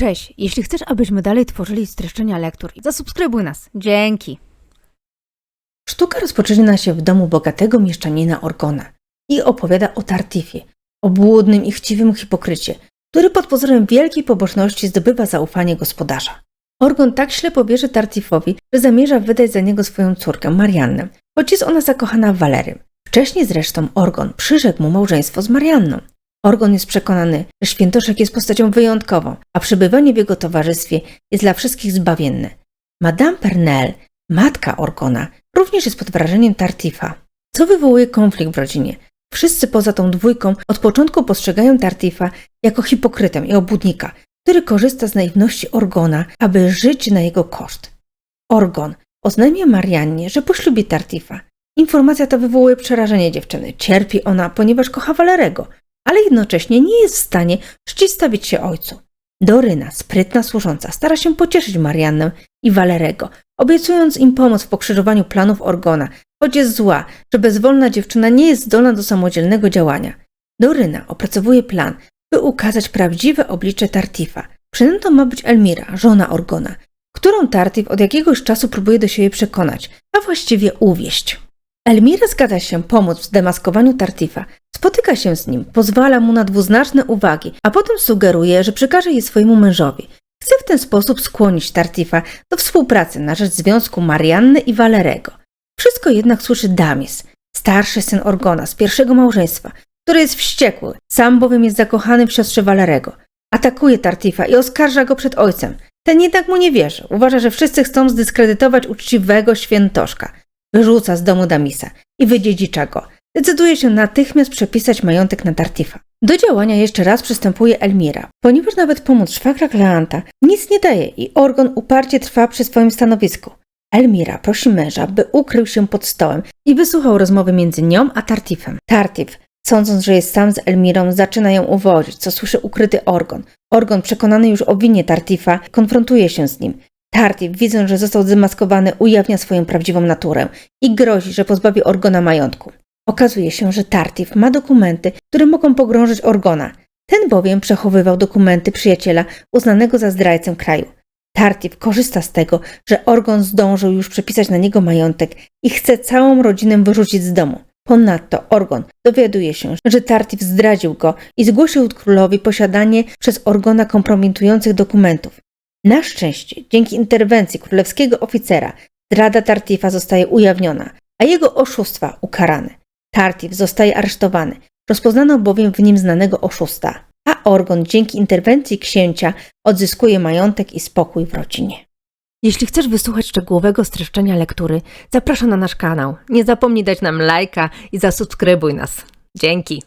Cześć, jeśli chcesz, abyśmy dalej tworzyli streszczenia lektur, zasubskrybuj nas. Dzięki. Sztuka rozpoczyna się w domu bogatego mieszczanina Orgona i opowiada o Tartifie, obłudnym i chciwym hipokrycie, który pod pozorem wielkiej pobożności zdobywa zaufanie gospodarza. Orgon tak ślepo bierze Tartifowi, że zamierza wydać za niego swoją córkę, Mariannę, choć jest ona zakochana w Walerym. Wcześniej zresztą Orgon przyrzekł mu małżeństwo z Marianną. Orgon jest przekonany, że świętoszek jest postacią wyjątkową, a przebywanie w jego towarzystwie jest dla wszystkich zbawienne. Madame Pernelle, matka Orgona, również jest pod wrażeniem Tartifa, co wywołuje konflikt w rodzinie. Wszyscy poza tą dwójką od początku postrzegają Tartifa jako hipokrytę i obłudnika, który korzysta z naiwności Orgona, aby żyć na jego koszt. Orgon oznajmia Mariannie, że poślubi Tartifa. Informacja ta wywołuje przerażenie dziewczyny. Cierpi ona, ponieważ kocha Walerego, ale jednocześnie nie jest w stanie przeciwstawić się ojcu. Doryna, sprytna służąca, stara się pocieszyć Mariannę i Walerego, obiecując im pomoc w pokrzyżowaniu planów Orgona, choć jest zła, że bezwolna dziewczyna nie jest zdolna do samodzielnego działania. Doryna opracowuje plan, by ukazać prawdziwe oblicze Tartifa. Przynętą ma być Elmira, żona Orgona, którą Tartif od jakiegoś czasu próbuje do siebie przekonać, a właściwie uwieść. Elmira zgadza się pomóc w zdemaskowaniu Tartifa, spotyka się z nim, pozwala mu na dwuznaczne uwagi, a potem sugeruje, że przekaże je swojemu mężowi. Chce w ten sposób skłonić Tartifa do współpracy na rzecz związku Marianny i Walerego. Wszystko jednak słyszy Damis, starszy syn Orgona z pierwszego małżeństwa, który jest wściekły, sam bowiem jest zakochany w siostrze Walerego. Atakuje Tartifa i oskarża go przed ojcem. Ten jednak mu nie wierzy. Uważa, że wszyscy chcą zdyskredytować uczciwego świętoszka. Wyrzuca z domu Damisa i wydziedzicza go. Decyduje się natychmiast przepisać majątek na Tartifa. Do działania jeszcze raz przystępuje Elmira, ponieważ nawet pomóc szwagra Kleanta nic nie daje i Orgon uparcie trwa przy swoim stanowisku. Elmira prosi męża, by ukrył się pod stołem i wysłuchał rozmowy między nią a Tartifem. Tartif, sądząc, że jest sam z Elmirą, zaczyna ją uwodzić, co słyszy ukryty Orgon. Orgon, przekonany już o winie Tartifa, konfrontuje się z nim. Tartif, widząc, że został zdemaskowany, ujawnia swoją prawdziwą naturę i grozi, że pozbawi Orgona majątku. Okazuje się, że Tartif ma dokumenty, które mogą pogrążyć Orgona. Ten bowiem przechowywał dokumenty przyjaciela uznanego za zdrajcę kraju. Tartif korzysta z tego, że Orgon zdążył już przepisać na niego majątek i chce całą rodzinę wyrzucić z domu. Ponadto Orgon dowiaduje się, że Tartif zdradził go i zgłosił królowi posiadanie przez Orgona kompromitujących dokumentów. Na szczęście, dzięki interwencji królewskiego oficera, zdrada Tartifa zostaje ujawniona, a jego oszustwa ukarane. Tartif zostaje aresztowany. Rozpoznano bowiem w nim znanego oszusta, a Orgon dzięki interwencji księcia odzyskuje majątek i spokój w rodzinie. Jeśli chcesz wysłuchać szczegółowego streszczenia lektury, zapraszam na nasz kanał. Nie zapomnij dać nam lajka i zasubskrybuj nas. Dzięki.